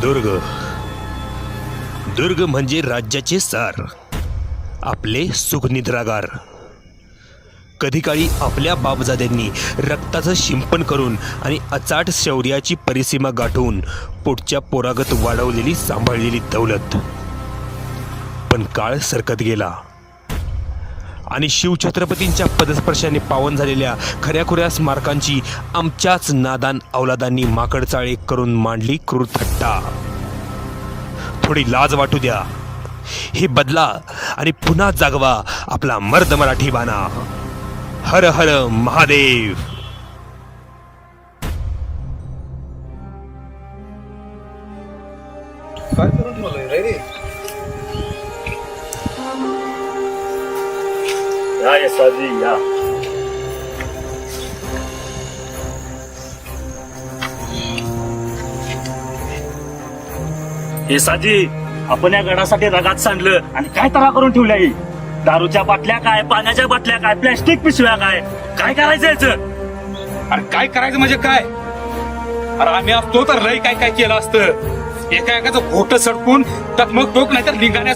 दुर्ग. दुर्ग म्हणजे राज्याचे सार. आपले सुखनिद्रागार. कधी काळी आपल्या बापजाद्यांनी रक्ताचं शिंपण करून आणि अचाट शौर्याची परिसीमा गाठवून पोटच्या पोरागत वाढवलेली सांभाळलेली दौलत. पण काळ सरकत गेला. आणि शिवछत्रपतींच्या पदस्पर्शाने पावन झालेल्या खऱ्याखुऱ्या स्मारकांची आमच्याच नादान अवलादांनी माकडचाळे करून मांडली क्रूर थट्टा. थोडी लाज वाटू द्या. हे बदला आणि पुन्हा जागवा आपला मर्द मराठी बाणा. हर हर महादेव. काय करून या यशवाजी या येसाजी आपण या गडासाठी रगात सांडलं आणि काय तरा करून ठेवल्या? ही दारूच्या बाटल्या काय पाण्याच्या बाटल्या काय प्लॅस्टिक पिशव्या काय? काय करायचं याचं? अरे काय करायचं म्हणजे काय? अरे आम्ही असतो तर लय काय काय केलं असतं. एका एकाचं घोट सडकून तर मग टोक नाही तर लिंगाण्यास